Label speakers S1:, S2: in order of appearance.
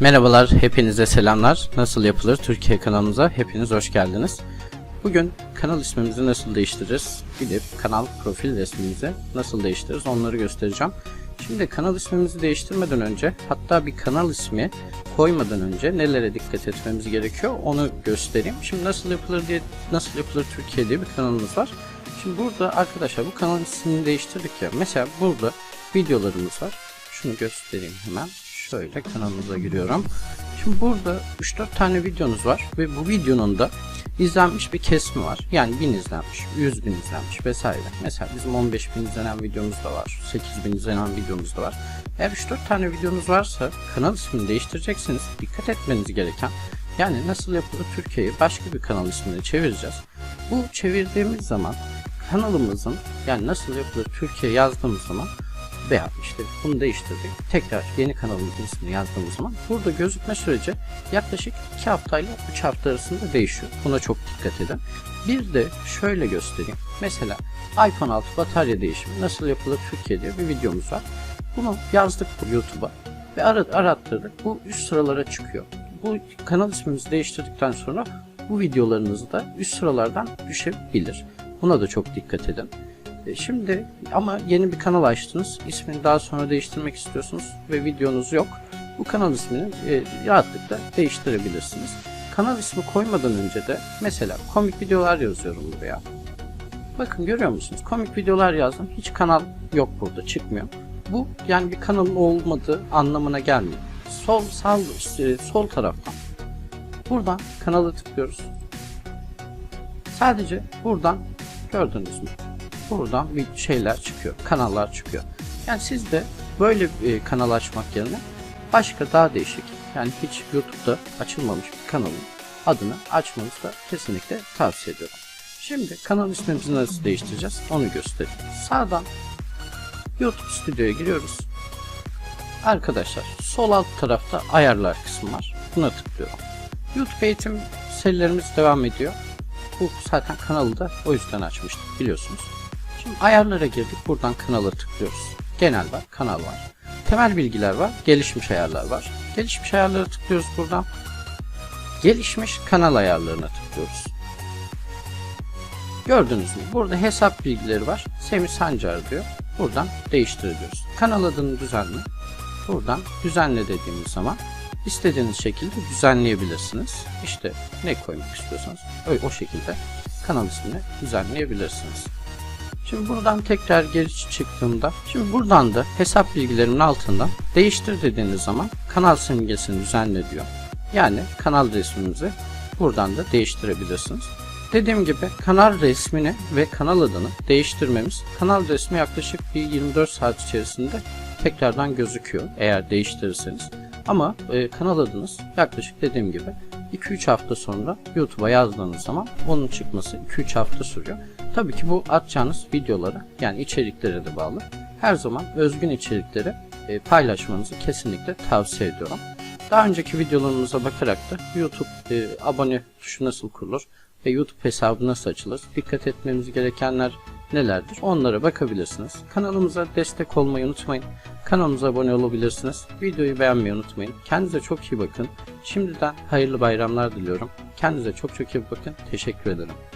S1: Merhabalar, hepinize selamlar. Nasıl yapılır Türkiye kanalımıza hepiniz hoş geldiniz. Bugün kanal ismimizi nasıl değiştiririz, gidip kanal profil resmimizi nasıl değiştiririz onları göstereceğim. Şimdi kanal ismimizi değiştirmeden önce hatta bir kanal ismi koymadan önce nelere dikkat etmemiz gerekiyor onu göstereyim. Şimdi nasıl yapılır diye nasıl yapılır Türkiye diye bir kanalımız var. Şimdi burada arkadaşlar bu kanal ismini değiştirdik ya. Mesela burada videolarımız var. Şunu göstereyim hemen. Şöyle kanalımıza giriyorum. Şimdi burada 3-4 tane videonuz var ve bu videonun da izlenmiş bir kesimi var. Yani 1000 izlenmiş, 100 bin izlenmiş vesaire. Mesela bizim 15 bin izlenen videomuz da var, 8 bin izlenen videomuz da var. Eğer 3-4 tane videonuz varsa kanal ismini değiştireceksiniz. Dikkat etmeniz gereken yani nasıl yapılır Türkiye'yi başka bir kanal ismine çevireceğiz. Bu çevirdiğimiz zaman kanalımızın yani nasıl yapılır Türkiye yazdığımız zaman veya işte bunu değiştirdik. Tekrar yeni kanalımızın ismini yazdığımız zaman burada gözükme süreci yaklaşık 2 haftayla 3 hafta arasında değişiyor. Buna çok dikkat edin. Bir de şöyle göstereyim. Mesela iPhone 6 batarya değişimi nasıl yapılır Türkiye diye bir videomuz var. Bunu yazdık bu YouTube'a ve arat, arattırdık. Bu üst sıralara çıkıyor. Bu kanal ismimizi değiştirdikten sonra bu videolarınız da üst sıralardan düşebilir. Buna da çok dikkat edin. E, Şimdi ama yeni bir kanal açtınız. İsmini daha sonra değiştirmek istiyorsunuz ve videonuz yok. Bu kanal ismini e, rahatlıkla değiştirebilirsiniz. Kanal ismi koymadan önce de mesela komik videolar yazıyorum buraya. Bakın görüyor musunuz? Komik videolar yazdım. Hiç kanal yok burada çıkmıyor. Bu yani bir kanalın olmadığı anlamına gelmiyor. Sol sağ e, sol taraftan buradan kanala tıklıyoruz. Sadece buradan gördünüz mü? Buradan bir şeyler çıkıyor, kanallar çıkıyor. Yani siz de böyle bir kanal açmak yerine başka daha değişik, yani hiç YouTube'da açılmamış bir kanalın adını açmanızı da kesinlikle tavsiye ediyorum. Şimdi kanal ismimizi nasıl değiştireceğiz onu göstereyim. Sağdan YouTube Studio'ya giriyoruz. Arkadaşlar sol alt tarafta ayarlar kısmı var. Buna tıklıyorum. YouTube eğitim serilerimiz devam ediyor. Bu zaten kanalı da o yüzden açmıştık biliyorsunuz. Şimdi ayarlara girdik. Buradan kanala tıklıyoruz. Genel var, kanal var. Temel bilgiler var, gelişmiş ayarlar var. Gelişmiş ayarlara tıklıyoruz buradan. Gelişmiş kanal ayarlarına tıklıyoruz. Gördünüz mü? Burada hesap bilgileri var. Semih Sancar diyor. Buradan değiştiriyoruz. Kanal adını düzenle. Buradan düzenle dediğimiz zaman istediğiniz şekilde düzenleyebilirsiniz. İşte ne koymak istiyorsanız o şekilde kanal ismini düzenleyebilirsiniz. Şimdi buradan tekrar geri çıktığımda şimdi buradan da hesap bilgilerimin altından değiştir dediğiniz zaman kanal simgesini düzenle diyor. Yani kanal resmimizi buradan da değiştirebilirsiniz. Dediğim gibi kanal resmini ve kanal adını değiştirmemiz kanal resmi yaklaşık bir 24 saat içerisinde tekrardan gözüküyor eğer değiştirirseniz. Ama e, kanal adınız yaklaşık dediğim gibi 2-3 hafta sonra YouTube'a yazdığınız zaman onun çıkması 2-3 hafta sürüyor. Tabii ki bu atacağınız videolara yani içeriklere de bağlı. Her zaman özgün içerikleri e, paylaşmanızı kesinlikle tavsiye ediyorum. Daha önceki videolarımıza bakarak da YouTube e, abone tuşu nasıl kurulur ve YouTube hesabı nasıl açılır, dikkat etmemiz gerekenler nelerdir onlara bakabilirsiniz. Kanalımıza destek olmayı unutmayın. Kanalımıza abone olabilirsiniz. Videoyu beğenmeyi unutmayın. Kendinize çok iyi bakın. Şimdiden hayırlı bayramlar diliyorum. Kendinize çok çok iyi bakın. Teşekkür ederim.